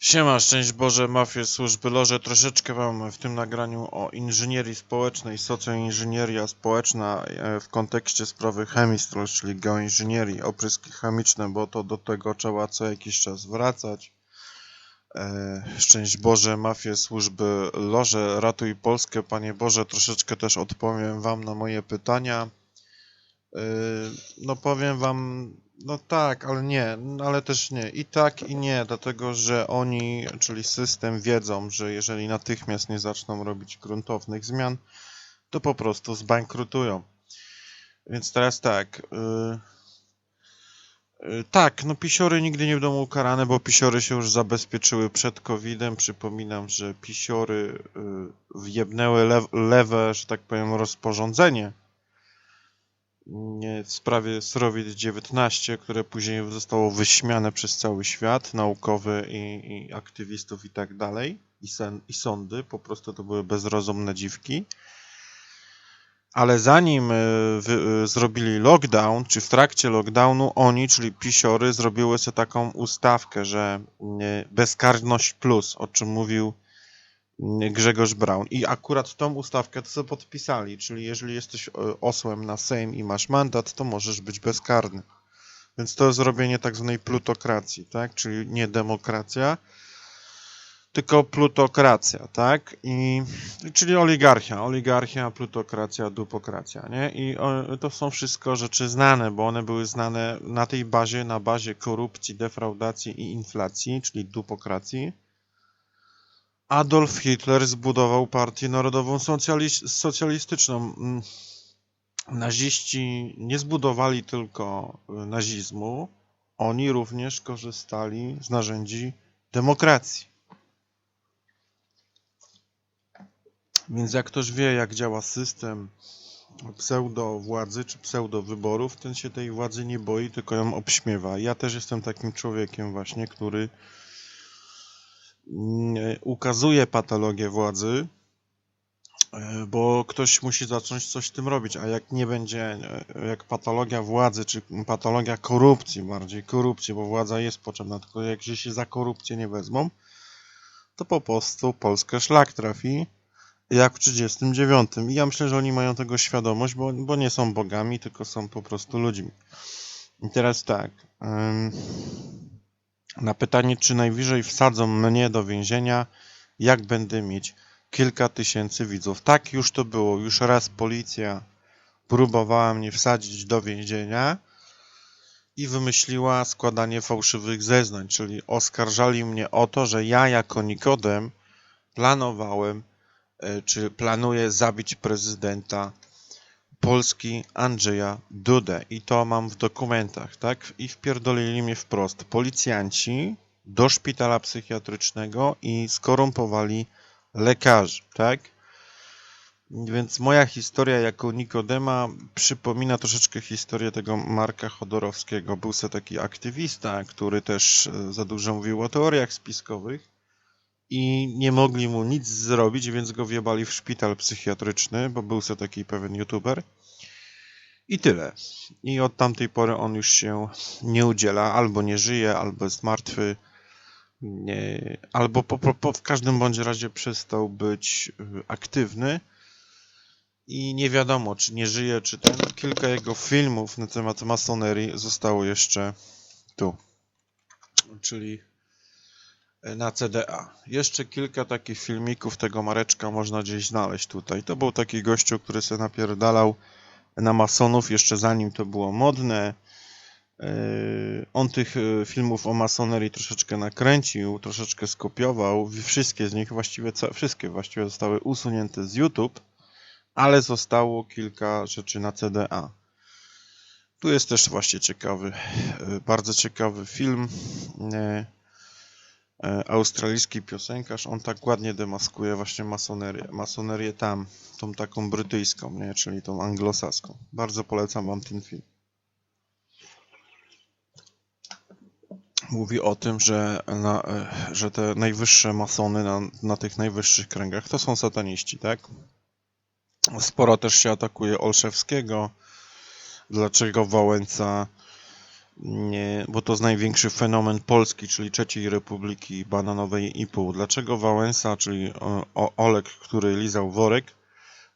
Siema, szczęść Boże, mafie, służby, loże. Troszeczkę Wam w tym nagraniu o inżynierii społecznej, socjoinżynieria społeczna e, w kontekście sprawy chemistry, czyli geoinżynierii, opryski chemiczne, bo to do tego trzeba co jakiś czas wracać. E, Szczęść Boże, mafie, służby, loże, ratuj Polskę, Panie Boże. Troszeczkę też odpowiem Wam na moje pytania. E, No powiem Wam, no tak, ale nie, ale też nie. I tak, i nie, dlatego że oni, czyli system, wiedzą, że jeżeli natychmiast nie zaczną robić gruntownych zmian, to po prostu zbankrutują. Więc teraz tak. Yy, tak, no pisiory nigdy nie będą ukarane, bo pisiory się już zabezpieczyły przed COVID-em. Przypominam, że pisiory yy, wjebnęły lew, lewe, że tak powiem, rozporządzenie nie, w sprawie Srowit-19, które później zostało wyśmiane przez cały świat naukowy i, i aktywistów i tak dalej, i, sen, i sądy, po prostu to były bezrozumne dziwki. Ale zanim y, wy, y, zrobili lockdown, czy w trakcie lockdownu, oni, czyli pisiory, zrobiły sobie taką ustawkę, że y, bezkarność plus, o czym mówił Grzegorz Braun. I akurat tą ustawkę to sobie podpisali, czyli jeżeli jesteś e, osłem na Sejm i masz mandat, to możesz być bezkarny. Więc to jest zrobienie tak zwanej plutokracji, tak? Czyli nie demokracja, tylko plutokracja, tak? I, czyli oligarchia, oligarchia, plutokracja, dupokracja, nie? I to są wszystko rzeczy znane, bo one były znane na tej bazie, na bazie korupcji, defraudacji i inflacji, czyli dupokracji. Adolf Hitler zbudował partię narodową socjalis- socjalistyczną. Mm, Naziści nie zbudowali tylko y, nazizmu, oni również korzystali z narzędzi demokracji. Więc jak ktoś wie, jak działa system pseudo-władzy czy pseudo-wyborów, ten się tej władzy nie boi, tylko ją obśmiewa. Ja też jestem takim człowiekiem właśnie, który ukazuje patologię władzy, e, bo ktoś musi zacząć coś z tym robić, a jak nie będzie, e, jak patologia władzy, czy patologia korupcji, bardziej korupcji, bo władza jest potrzebna, tylko jak się za korupcję nie wezmą, to po prostu Polskę szlak trafi, jak w 39. I ja myślę, że oni mają tego świadomość, bo, bo nie są bogami, tylko są po prostu ludźmi. I teraz tak. ym, na pytanie, czy najwyżej wsadzą mnie do więzienia, jak będę mieć kilka tysięcy widzów. Tak już to było. Już raz policja próbowała mnie wsadzić do więzienia i wymyśliła składanie fałszywych zeznań, czyli oskarżali mnie o to, że ja jako Nikodem planowałem, e, czy planuję zabić prezydenta Polski Andrzeja Dudę. I to mam w dokumentach, tak? I wpierdolili mnie wprost. Policjanci do szpitala psychiatrycznego i skorumpowali lekarzy, tak? Więc moja historia jako Nikodema przypomina troszeczkę historię tego Marka Chodorowskiego. Był to taki aktywista, który też e, za dużo mówił o teoriach spiskowych i nie mogli mu nic zrobić, więc go wjebali w szpital psychiatryczny, bo był to taki pewien youtuber. I tyle. I od tamtej pory on już się nie udziela, albo nie żyje, albo jest martwy, nie, albo po, po, w każdym bądź razie przestał być y, aktywny i nie wiadomo, czy nie żyje, czy ten. Kilka jego filmów na temat masonerii zostało jeszcze tu, czyli na CDA. Jeszcze kilka takich filmików tego Mareczka można gdzieś znaleźć tutaj. To był taki gościu, który sobie napierdalał na masonów jeszcze zanim to było modne. Yy, On tych yy, filmów o masonerii troszeczkę nakręcił, troszeczkę skopiował. Wszystkie z nich, właściwie wszystkie właściwie zostały usunięte z YouTube, ale zostało kilka rzeczy na CDA. Tu jest też właśnie ciekawy, yy, bardzo ciekawy film. E, Australijski piosenkarz, on tak ładnie demaskuje właśnie masonerię. Masonerię tam, tą taką brytyjską, nie? czyli tą anglosaską. Bardzo polecam wam ten film. mówi o tym, że, na, e, że te najwyższe masony na, na tych najwyższych kręgach to są sataniści, tak? Sporo też się atakuje Olszewskiego. Dlaczego Wałęsa bo to jest największy fenomen Polski, czyli trzeciej Republiki Bananowej i pół. Dlaczego Wałęsa, czyli Olek, który lizał worek,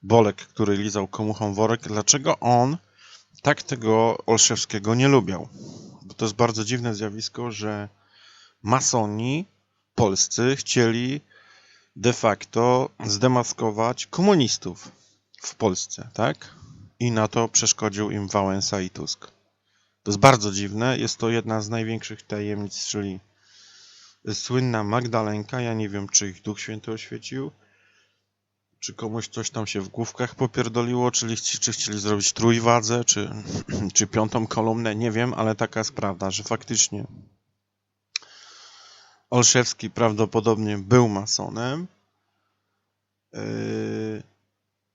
Bolek, który lizał komuchą worek, dlaczego on tak tego Olszewskiego nie lubiał? Bo to jest bardzo dziwne zjawisko, że masoni polscy chcieli de facto zdemaskować komunistów w Polsce, tak? I na to przeszkodził im Wałęsa i Tusk. To jest bardzo dziwne. Jest to jedna z największych tajemnic, czyli słynna Magdalenka. Ja nie wiem, czy ich Duch Święty oświecił, czy komuś coś tam się w główkach popierdoliło, czyli czy chcieli zrobić trójwadzę, czy, czy piątą kolumnę, nie wiem, ale taka jest prawda, że faktycznie Olszewski prawdopodobnie był masonem. Yy,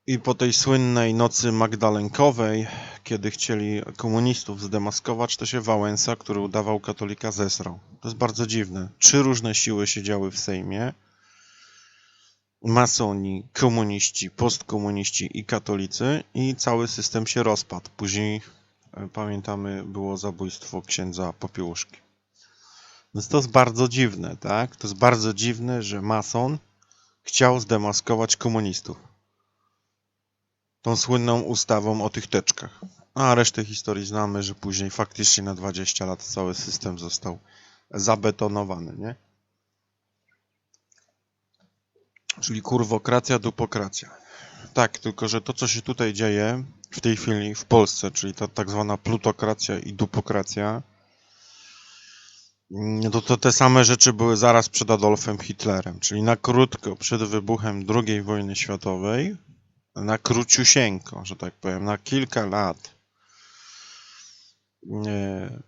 I po tej słynnej nocy magdalenkowej, kiedy chcieli komunistów zdemaskować, to się Wałęsa, który udawał katolika, zesrał. To jest bardzo dziwne. Trzy różne siły siedziały w Sejmie. Masoni, komuniści, postkomuniści i katolicy i cały system się rozpadł. Później, e, pamiętamy, było zabójstwo księdza Popiełuszki. Więc to jest bardzo dziwne, tak? To jest bardzo dziwne, że mason chciał zdemaskować komunistów. Tą słynną ustawą o tych teczkach. A resztę historii znamy, że później faktycznie na 20 lat cały system został zabetonowany, nie? Czyli kurwokracja, dupokracja. Tak, tylko że to, co się tutaj dzieje w tej chwili w Polsce, czyli ta tak zwana plutokracja i dupokracja, no to, to te same rzeczy były zaraz przed Adolfem Hitlerem, czyli na krótko przed wybuchem II wojny światowej, na króciusieńko, że tak powiem, na kilka lat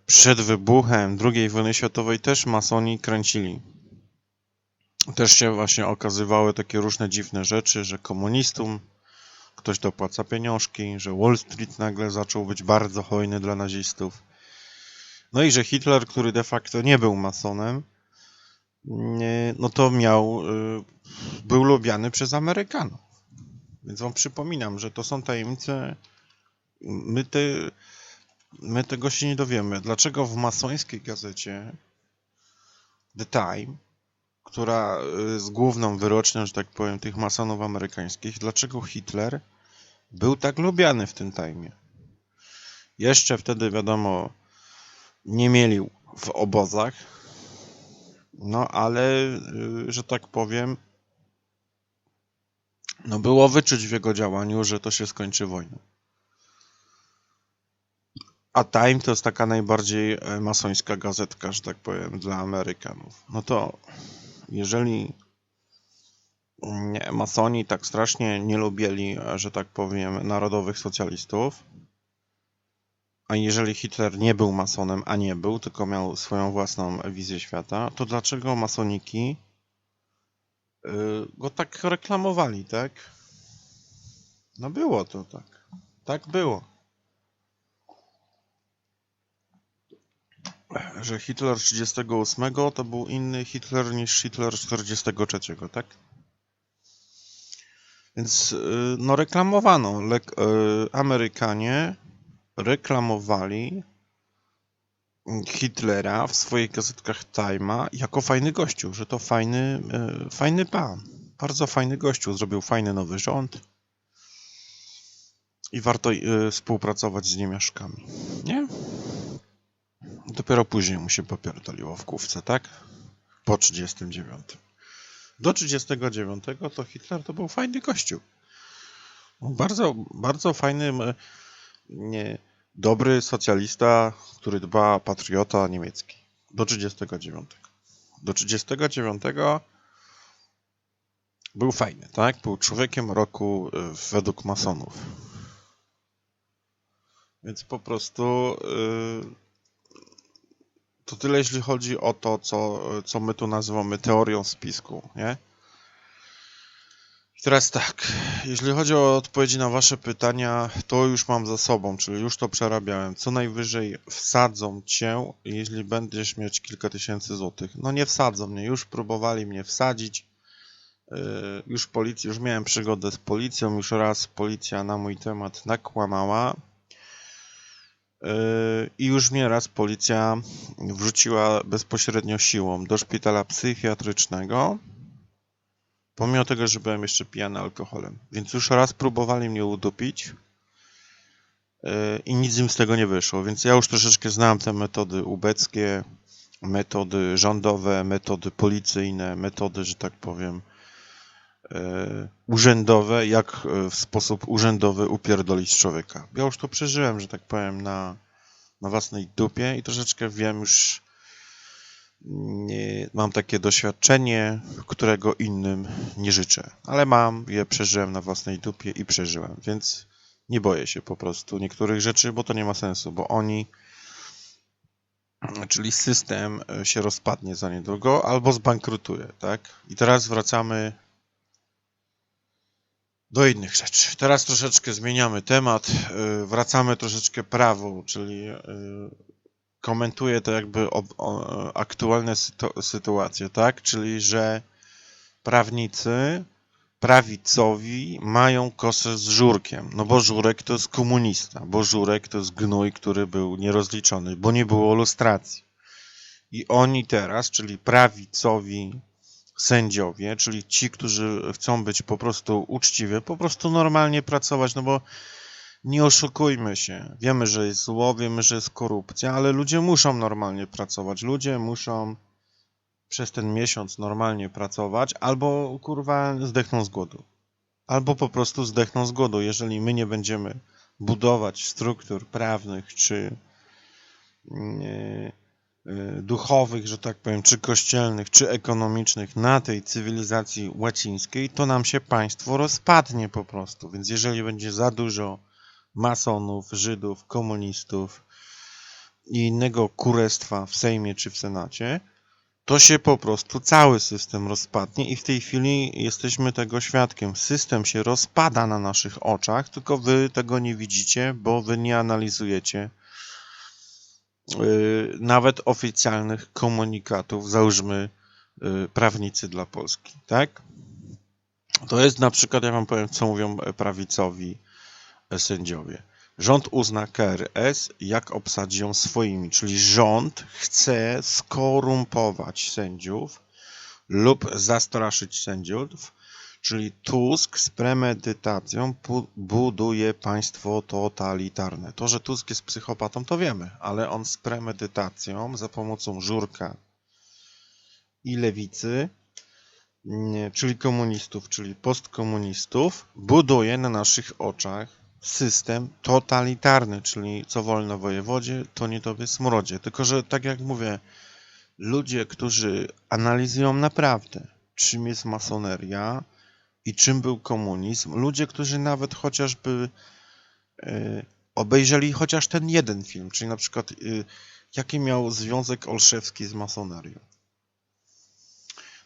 przed wybuchem II wojny światowej też masoni kręcili. Też się właśnie okazywały takie różne dziwne rzeczy, że komunistom ktoś dopłaca pieniążki, że Wall Street nagle zaczął być bardzo hojny dla nazistów no i że Hitler, który de facto nie był masonem, no to miał, y, był lubiany przez Amerykanów. Więc wam przypominam, że to są tajemnice. My, te, my tego się nie dowiemy. Dlaczego w masońskiej gazecie The Time, która jest główną wyrocznią, że tak powiem, tych masonów amerykańskich, dlaczego Hitler był tak lubiany w tym Time? Jeszcze wtedy, wiadomo, nie mieli w obozach. No ale, y, że tak powiem, no było wyczuć w jego działaniu, że to się skończy wojną. A Time to jest taka najbardziej e, masońska gazetka, że tak powiem, dla Amerykanów. No to jeżeli masoni tak strasznie nie lubili, e, że tak powiem, narodowych socjalistów, a jeżeli Hitler nie był masonem, a nie był, tylko miał swoją własną wizję świata, to dlaczego masoniki go tak reklamowali, tak? No było to tak. Tak było. Że Hitler 38 to był inny Hitler niż Hitler 43, tak? Więc y, no reklamowano. Le Amerykanie reklamowali Hitlera w swoich gazetkach Time'a jako fajny gościu, że to fajny, e, fajny pan. Bardzo fajny gościu, zrobił fajny nowy rząd i warto e, współpracować z niemiaszkami. Nie? Dopiero później mu się popierdoliło w główce, tak? Po 39. Do 39 to Hitler to był fajny gościu. Bardzo, bardzo fajny nie, dobry socjalista, który dba patriota niemiecki. Do 39. Do 39 był fajny, tak? Był człowiekiem roku y, według masonów. Więc po prostu yy, to tyle, jeśli chodzi o to, co, co my tu nazywamy teorią spisku, nie? Teraz tak, jeśli chodzi o odpowiedzi na Wasze pytania, to już mam za sobą, czyli już to przerabiałem. Co najwyżej wsadzą Cię, jeśli będziesz mieć kilka tysięcy złotych. No nie wsadzą mnie, już próbowali mnie wsadzić. Yy, już policja, już miałem przygodę z policją, już raz policja na mój temat nakłamała. Yy, I już mnie raz policja wrzuciła bezpośrednio siłą do szpitala psychiatrycznego, pomimo tego, że byłem jeszcze pijany alkoholem. Więc już raz próbowali mnie udupić yy, i nic im z tego nie wyszło. Więc ja już troszeczkę znam te metody ubeckie, metody rządowe, metody policyjne, metody, że tak powiem, e, urzędowe, jak e, w sposób urzędowy upierdolić człowieka. Ja już to przeżyłem, że tak powiem, na, na własnej dupie i troszeczkę wiem już, mam takie doświadczenie, którego innym nie życzę, ale mam, je przeżyłem na własnej dupie i przeżyłem, więc nie boję się po prostu niektórych rzeczy, bo to nie ma sensu, bo oni czyli system e, się rozpadnie za niedługo albo zbankrutuje, tak? I teraz wracamy do innych rzeczy. Teraz troszeczkę zmieniamy temat, e, wracamy troszeczkę prawo, czyli e, komentuję to jakby o, o, aktualne sytu sytuacje, tak? Czyli, że prawnicy prawicowi mają kosę z Żurkiem, no bo Żurek to jest komunista, bo Żurek to jest gnój, który był nierozliczony, bo nie było lustracji. I oni teraz, czyli prawicowi sędziowie, czyli ci, którzy chcą być po prostu uczciwie, po prostu normalnie pracować, no bo nie oszukujmy się. Wiemy, że jest zło, wiemy, że jest korupcja, ale ludzie muszą normalnie pracować. Ludzie muszą przez ten miesiąc normalnie pracować, albo kurwa zdechną z głodu. Albo po prostu zdechną z głodu, jeżeli my nie będziemy budować struktur prawnych czy yy, duchowych, że tak powiem, czy kościelnych, czy ekonomicznych na tej cywilizacji łacińskiej, to nam się państwo rozpadnie po prostu. Więc jeżeli będzie za dużo masonów, Żydów, komunistów i innego kurestwa w Sejmie czy w Senacie, to się po prostu cały system rozpadnie i w tej chwili jesteśmy tego świadkiem. System się rozpada na naszych oczach, tylko wy tego nie widzicie, bo wy nie analizujecie yy, nawet oficjalnych komunikatów, załóżmy yy, prawnicy dla Polski, tak? To jest na przykład, ja wam powiem, co mówią prawicowi sędziowie. Rząd uzna KRS, jak obsadzi ją swoimi, czyli rząd chce skorumpować sędziów lub zastraszyć sędziów, czyli Tusk z premedytacją buduje państwo totalitarne. To, że Tusk jest psychopatą, to wiemy, ale on z premedytacją, za pomocą Żurka i lewicy, czyli komunistów, czyli postkomunistów, buduje na naszych oczach system totalitarny, czyli co wolno wojewodzie, to nie tobie smrodzie. Tylko, że tak jak mówię, ludzie, którzy analizują naprawdę, czym jest masoneria i czym był komunizm, ludzie, którzy nawet chociażby y, obejrzeli chociaż ten jeden film, czyli na przykład y, jaki miał związek Olszewski z masonerią.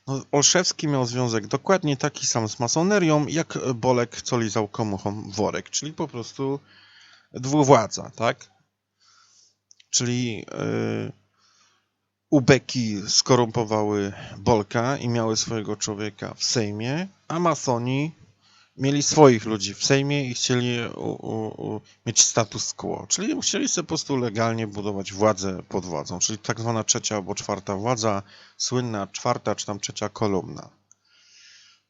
No, Olszewski miał związek dokładnie taki sam z masonerią, jak Bolek, co lizał komuchom worek, czyli po prostu dwuwładza, tak? Czyli yy, ubeki skorumpowały Bolka i miały swojego człowieka w Sejmie, a masoni mieli swoich ludzi w Sejmie i chcieli u, u, u, mieć status quo, czyli chcieli sobie po prostu legalnie budować władzę pod władzą, czyli tak zwana trzecia albo czwarta władza, słynna czwarta czy tam trzecia kolumna.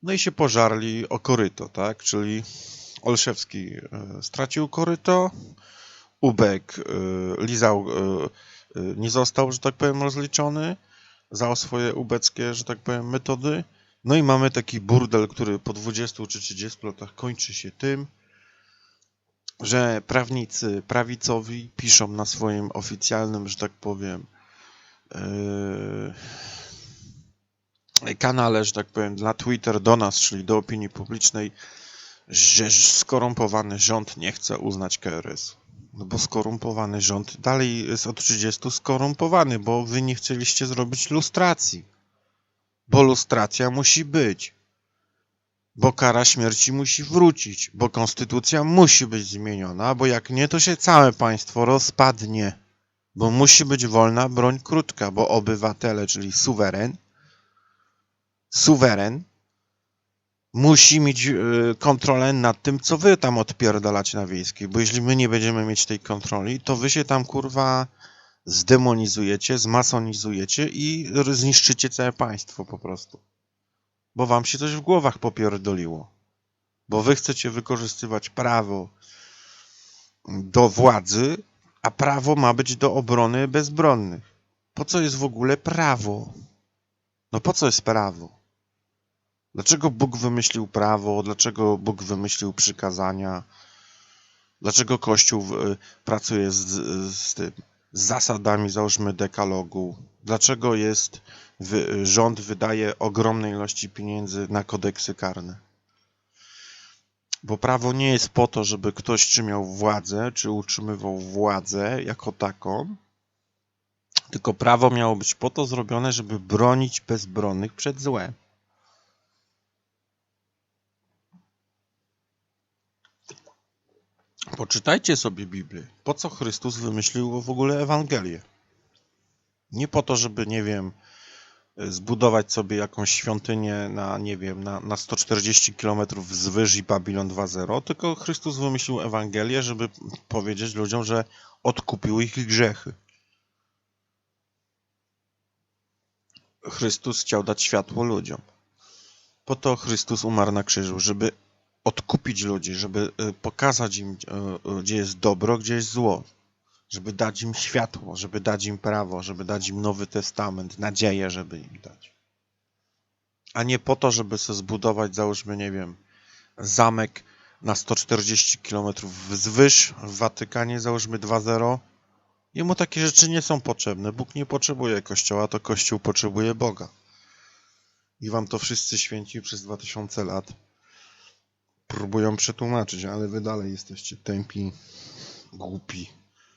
No i się pożarli o koryto, tak, czyli Olszewski e, stracił koryto, Ubek e, lizał, e, nie został, że tak powiem, rozliczony za swoje ubeckie, że tak powiem, metody, no i mamy taki burdel, który po 20 czy 30 latach kończy się tym, że prawnicy prawicowi piszą na swoim oficjalnym, że tak powiem, yy, kanale, że tak powiem, na Twitter do nas, czyli do opinii publicznej, że skorumpowany rząd nie chce uznać KRS. No bo skorumpowany rząd dalej jest od 30 skorumpowany, bo wy nie chcieliście zrobić lustracji. Bo lustracja musi być. Bo kara śmierci musi wrócić. Bo konstytucja musi być zmieniona, bo jak nie, to się całe państwo rozpadnie. Bo musi być wolna broń krótka, bo obywatele, czyli suweren, suweren, musi mieć y, kontrolę nad tym, co wy tam odpierdalacie na wiejskiej, bo jeśli my nie będziemy mieć tej kontroli, to wy się tam kurwa zdemonizujecie, zmasonizujecie i zniszczycie całe państwo po prostu. Bo wam się coś w głowach popierdoliło. Bo wy chcecie wykorzystywać prawo do władzy, a prawo ma być do obrony bezbronnych. Po co jest w ogóle prawo? No po co jest prawo? Dlaczego Bóg wymyślił prawo? Dlaczego Bóg wymyślił przykazania? Dlaczego Kościół y, pracuje z, z tym, zasadami, załóżmy, dekalogu? Dlaczego jest, wy, rząd wydaje ogromne ilości pieniędzy na kodeksy karne? Bo prawo nie jest po to, żeby ktoś czy miał władzę, czy utrzymywał władzę jako taką, tylko prawo miało być po to zrobione, żeby bronić bezbronnych przed złem. Poczytajcie sobie Biblię. Po co Chrystus wymyślił w ogóle Ewangelię? Nie po to, żeby, nie wiem, zbudować sobie jakąś świątynię na, nie wiem, na, na 140 km wzwyż i Babilon 2.0, tylko Chrystus wymyślił Ewangelię, żeby powiedzieć ludziom, że odkupił ich grzechy. Chrystus chciał dać światło ludziom. Po to Chrystus umarł na krzyżu, żeby odkupić ludzi, żeby y, pokazać im, y, y, gdzie jest dobro, gdzie jest zło, żeby dać im światło, żeby dać im prawo, żeby dać im Nowy Testament, nadzieję, żeby im dać. A nie po to, żeby sobie zbudować, załóżmy, nie wiem, zamek na 140 km wzwyż w Watykanie, załóżmy 2.0. Jemu takie rzeczy nie są potrzebne. Bóg nie potrzebuje Kościoła, to Kościół potrzebuje Boga. I wam to wszyscy święci przez 2000 lat próbują przetłumaczyć, ale wy dalej jesteście tępi, głupi,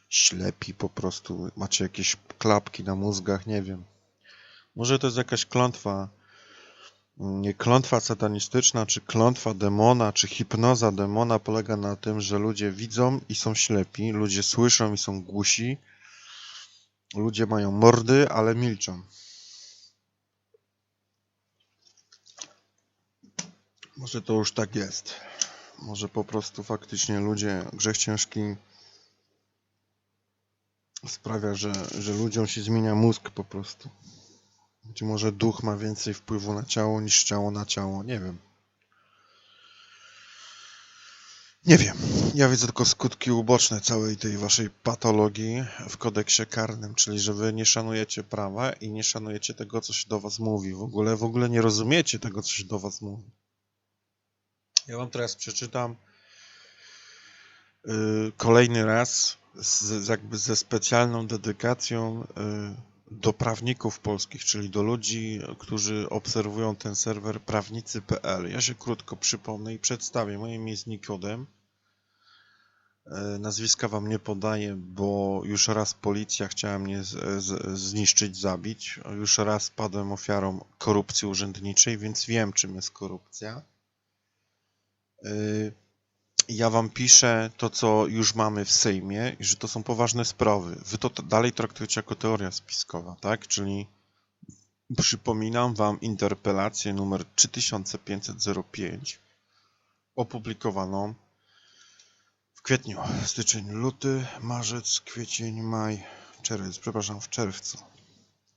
ślepi po prostu. Macie jakieś klapki na mózgach, nie wiem. Może to jest jakaś klątwa, nie klątwa satanistyczna, czy klątwa demona, czy hipnoza demona polega na tym, że ludzie widzą i są ślepi, ludzie słyszą i są głusi, ludzie mają mordy, ale milczą. Może to już tak jest. Może po prostu faktycznie ludzie, grzech ciężki sprawia, że, że ludziom się zmienia mózg po prostu. Być może duch ma więcej wpływu na ciało niż ciało na ciało. Nie wiem. Nie wiem. Ja widzę tylko skutki uboczne całej tej waszej patologii w kodeksie karnym, czyli że wy nie szanujecie prawa i nie szanujecie tego, co się do was mówi. W ogóle, w ogóle nie rozumiecie tego, co się do was mówi. Ja wam teraz przeczytam yy, kolejny raz z, jakby ze specjalną dedykacją yy, do prawników polskich, czyli do ludzi, którzy obserwują ten serwer prawnicy.pl. Ja się krótko przypomnę i przedstawię. Moje imię jest Nikodem. Yy, nazwiska wam nie podaję, bo już raz policja chciała mnie z, z, zniszczyć, zabić. Już raz padłem ofiarą korupcji urzędniczej, więc wiem, czym jest korupcja. Y, ja wam piszę to, co już mamy w Sejmie i że to są poważne sprawy. Wy to dalej traktujecie jako teoria spiskowa, tak? Czyli przypominam wam interpelację numer 3505 opublikowaną w kwietniu, styczeń, luty, marzec, kwiecień, maj, czerwiec, przepraszam, w czerwcu.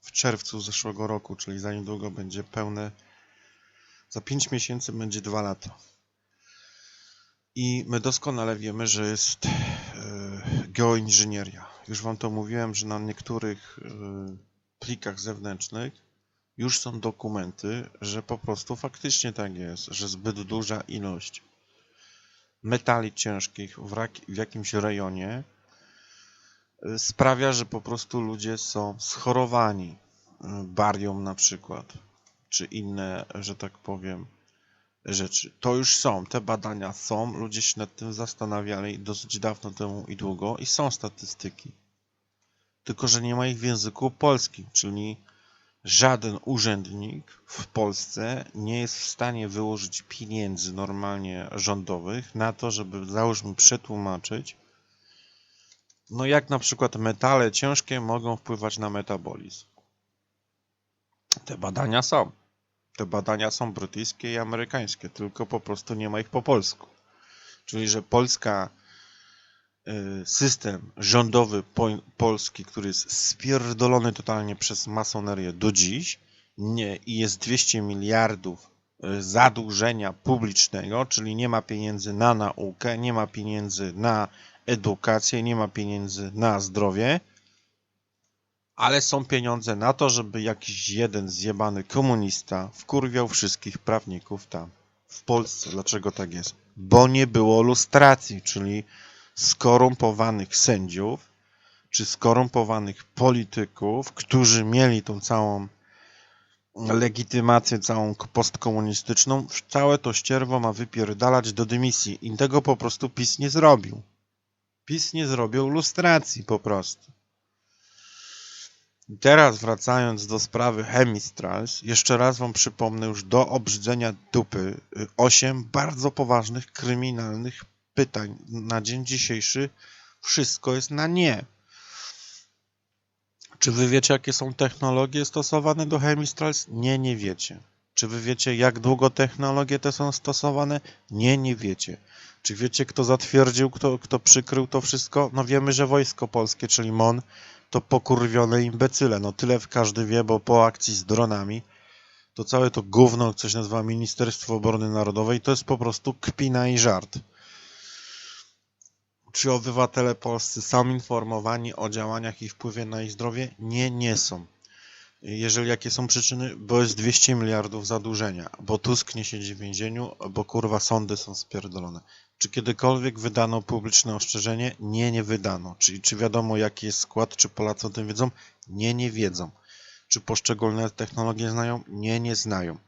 W czerwcu zeszłego roku, czyli za niedługo będzie pełne, za 5 miesięcy będzie 2 lata. I my doskonale wiemy, że jest e, geoinżynieria. Już Wam to mówiłem, że na niektórych e, plikach zewnętrznych już są dokumenty, że po prostu faktycznie tak jest, że zbyt duża ilość metali ciężkich w jakimś rejonie e, sprawia, że po prostu ludzie są schorowani barią na przykład, czy inne, że tak powiem, rzeczy. To już są, te badania są, ludzie się nad tym zastanawiali dosyć dawno temu i długo i są statystyki. Tylko, że nie ma ich w języku polskim, czyli żaden urzędnik w Polsce nie jest w stanie wyłożyć pieniędzy normalnie rządowych na to, żeby załóżmy przetłumaczyć, no jak na przykład metale ciężkie mogą wpływać na metabolizm. Te badania są. Te badania są brytyjskie i amerykańskie, tylko po prostu nie ma ich po polsku. Czyli, że Polska, y, system rządowy po, polski, który jest spierdolony totalnie przez masonerię do dziś nie, i jest 200 miliardów y, zadłużenia publicznego, czyli nie ma pieniędzy na naukę, nie ma pieniędzy na edukację, nie ma pieniędzy na zdrowie, ale są pieniądze na to, żeby jakiś jeden zjebany komunista wkurwiał wszystkich prawników tam w Polsce. Dlaczego tak jest? Bo nie było lustracji, czyli skorumpowanych sędziów czy skorumpowanych polityków, którzy mieli tą całą legitymację całą postkomunistyczną, całe to ścierwo ma wypierdalać do dymisji i tego po prostu PiS nie zrobił. PiS nie zrobił lustracji po prostu. Teraz wracając do sprawy Chemistrals, jeszcze raz wam przypomnę już do obrzydzenia dupy y, osiem bardzo poważnych kryminalnych pytań. Na dzień dzisiejszy wszystko jest na nie. Czy wy wiecie, jakie są technologie stosowane do Chemistrals? Nie, nie wiecie. Czy wy wiecie, jak długo technologie te są stosowane? Nie, nie wiecie. Czy wiecie, kto zatwierdził, kto, kto przykrył to wszystko? No wiemy, że Wojsko Polskie, czyli MON, to pokurwione imbecyle. No tyle każdy wie, bo po akcji z dronami to całe to gówno, coś nazywa Ministerstwo Obrony Narodowej, to jest po prostu kpina i żart. Czy obywatele polscy są informowani o działaniach i wpływie na ich zdrowie? Nie, nie są. Jeżeli jakie są przyczyny? Bo jest 200 miliardów zadłużenia, bo Tusk nie siedzi w więzieniu, bo kurwa sądy są spierdolone. Czy kiedykolwiek wydano publiczne ostrzeżenie? Nie, nie wydano. Czyli czy wiadomo jaki jest skład, czy Polacy o tym wiedzą? Nie, nie wiedzą. Czy poszczególne technologie znają? Nie, nie znają.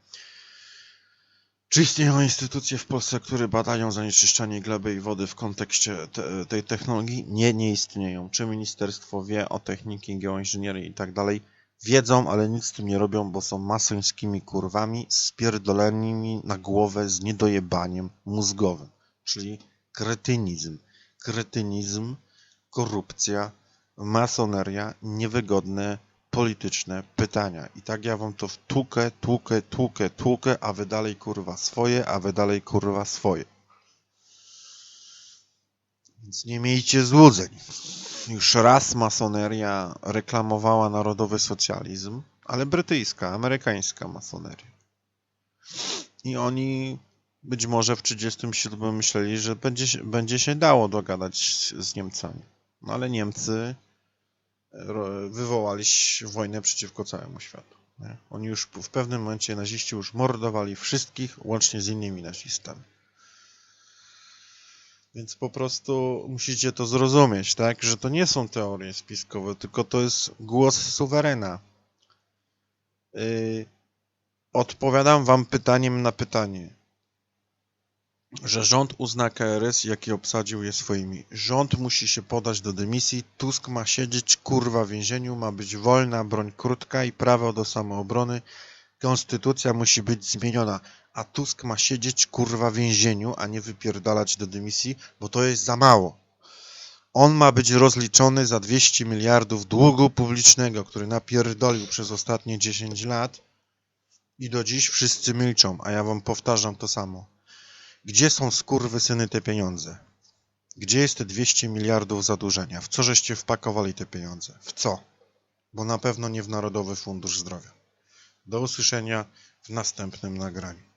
Czy istnieją instytucje w Polsce, które badają zanieczyszczenie gleby i wody w kontekście te, tej technologii? Nie, nie istnieją. Czy ministerstwo wie o techniki, geoinżynierii i tak dalej? Wiedzą, ale nic z tym nie robią, bo są masońskimi kurwami spierdolonymi na głowę z niedojebaniem mózgowym. Czyli kretynizm. Kretynizm, korupcja, masoneria, niewygodne polityczne pytania. I tak ja wam to wtłukę, tłukę, tłukę, tłukę, a wy dalej kurwa swoje, a wy dalej kurwa swoje. Więc nie miejcie złudzeń. Już raz masoneria reklamowała narodowy socjalizm, ale brytyjska, amerykańska masoneria. I oni być może w 1937 myśleli, że będzie, się- będzie się dało dogadać z, Niemcami. No ale Niemcy ro- wywołali wojnę przeciwko całemu światu. Nie? Oni już w pewnym momencie naziści już mordowali wszystkich, łącznie z innymi nazistami. Więc po prostu musicie to zrozumieć, tak? Że to nie są teorie spiskowe, tylko to jest głos suwerena. Yy, odpowiadam wam pytaniem na pytanie. Że rząd uzna KRS, jaki obsadził je swoimi. Rząd musi się podać do dymisji. Tusk ma siedzieć kurwa w więzieniu, ma być wolna, broń krótka i prawo do samoobrony. Konstytucja musi być zmieniona. A Tusk ma siedzieć kurwa w więzieniu, a nie wypierdalać do dymisji, bo to jest za mało. On ma być rozliczony za 200 miliardów długu publicznego, który napierdolił przez ostatnie 10 lat i do dziś wszyscy milczą, a ja wam powtarzam to samo. Gdzie są skurwysyny te pieniądze? Gdzie jest te 200 miliardów zadłużenia? W co żeście wpakowali te pieniądze? W co? Bo na pewno nie w Narodowy Fundusz Zdrowia. Do usłyszenia w następnym nagraniu.